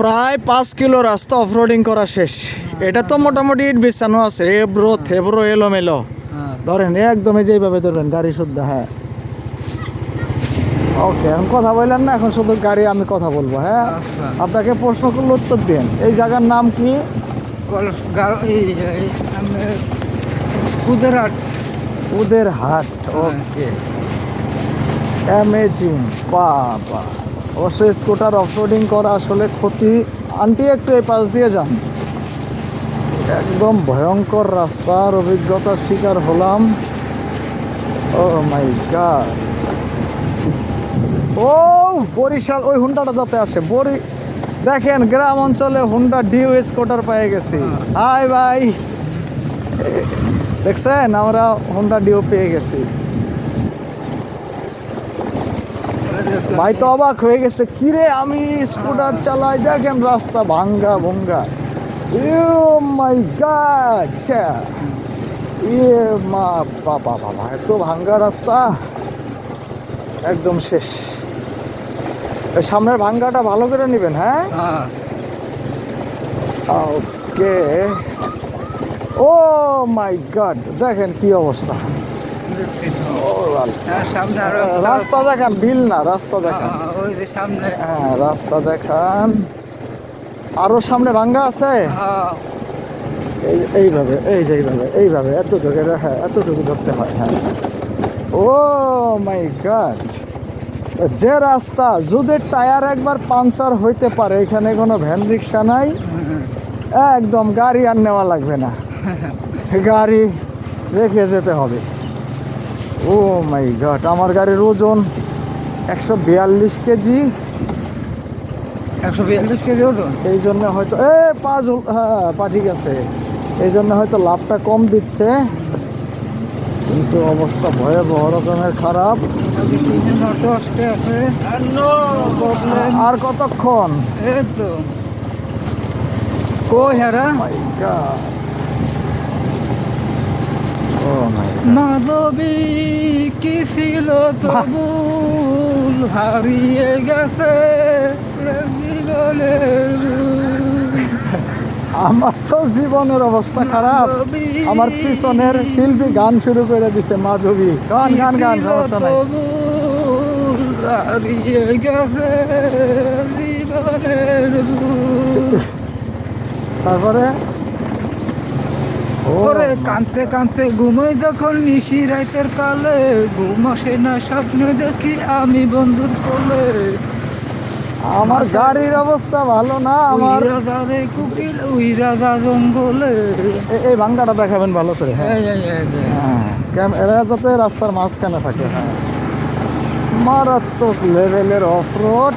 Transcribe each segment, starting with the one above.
প্রায় পাঁচ কিলো রাস্তা অফরোডিং করা শেষ। এটা তো মোটামুটি ইট বিছানো আছে এবরো থেবরো এলোমেলো। হ্যাঁ। ধরেন একদমই যেইভাবে ধরবেন গাড়ি শুদ্ধ হ্যাঁ। ওকে এখন কথা বললেন না এখন শুধু গাড়ি আমি কথা বলব হ্যাঁ? আচ্ছা। আপনাকে প্রশ্ন করলে উত্তর দিন। এই জায়গার নাম কি? কলস গারো এই এই আমি কুদরাট উদের হাট ওকে অ্যামেজিং বাবা। অবশ্যই স্কুটার অফরোডিং করা, আসলে ক্ষতি। আন্টি, একটু এই পাশ দিয়ে যান। একদম ভয়ঙ্কর রাস্তার অভিজ্ঞতার শিকার হলাম। ও মাই ও, বরিশাল, ওই হুন্ডাটা যাতে আসে। বরি, দেখেন, গ্রাম অঞ্চলে হুন্ডা ডিউ স্কুটার পেয়ে গেছি। হাই ভাই। দেখছেন? আমরা হুন্ডা ডিও পেয়ে গেছি। ভাই তো অবাক হয়ে গেছে কিরে আমি স্কুটার চালাই দেখেন রাস্তা ভাঙ্গা ভঙ্গা। ইউ মাই গড ইয়ে মা বাবা বাবা এত ভাঙ্গা রাস্তা। একদম শেষ। সামনের ভাঙ্গাটা ভালো করে নেবেন হ্যাঁ? ওকে ও মাই গড দেখেন কি অবস্থা। সামনে রাস্তা দেখান বিল না রাস্তা দেখান। হ্যাঁ, রাস্তা দেখান। আরও সামনে ভাঙ্গা আছে? এই এইভাবে এই যে এইভাবে এইভাবে এতটুকু হ্যাঁ এতটুকু ধরতে হয় হ্যাঁ। Oh my God. যে রাস্তা যদি টায়ার একবার পাংচার হইতে পারে এখানে কোনো ভ্যান রিক্সা নাই। একদম গাড়ি আর নেওয়া লাগবে না। গাড়ি রেখে যেতে হবে। ও মাই গড আমার গাড়ির ওজন একশো বিয়াল্লিশ কেজি। একশো বিয়াল্লিশ কেজি ওজন? এই জন্য হয়তো এ পা ঝুল হ্যাঁ পা ঠিক আছে। এই জন্য হয়তো লাভটা কম দিচ্ছে। কিন্তু অবস্থা ভয়াবহ রকমের খারাপ। আর কতক্ষণ? এই তো। কই মাই মাধবী কি ছিল তবুল হারিয়ে গেছে? আমার তো জীবনের অবস্থা খারাপ। আমার পিছনের শিল্পী গান শুরু করে দিছে মাধবী। গান গান গান সমস্যা নাই। তারপরে ওরে কানতে কানতে ঘুমাই যখন নিশি রাতের কালে ঘুম আসে না স্বপ্নে দেখি আমি বন্ধুর কোলে। আমার গাড়ির অবস্থা ভালো না আমার উইরা কুকিল উইরা যা জঙ্গলে। এই ভাঙ্গাটা দেখাবেন ভালো করে হ্যাঁ। হ্যাঁ এরা যাতে রাস্তার মাঝখানে থাকে হ্যাঁ। মারাত্মক লেভেলের off road.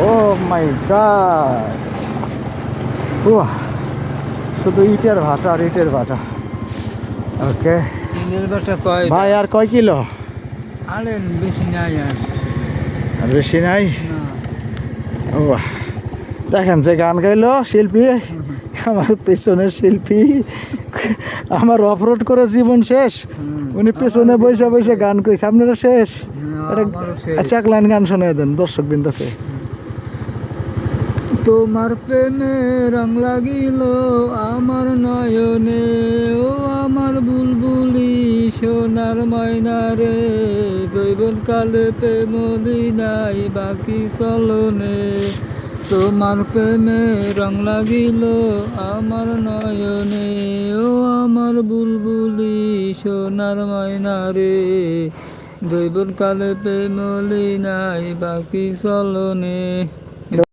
Oh my god শুধু ইটের ভাটা আর ইটের ভাটা। ওকে। ভাই আর কয় কিলো? বেশি নাই আর। বেশি নাই? ও দেখেন যে গান গাইলো শিল্পী আমার পেছনের শিল্পী আমার অফরোড করে জীবন শেষ। উনি পেছনে বসে বসে গান কইছে। আপনারা শেষ? একটা। আচ্ছা এক লাইন গান শোনাই দেন দর্শক বিন্দুকে তোমার প্রেমে রং লাগিল আমার নয়নে, ও আমার বুলবুলি সোনার ময়না রে দৈবন কালে প্রেমলি নাই বাকি চলনে, তোমার প্রেমে রং লাগিল আমার নয়নে, ও আমার বুলবুলি সোনার ময়না রে দৈবন কালে প্রেমলি নাই বাকি চলনে।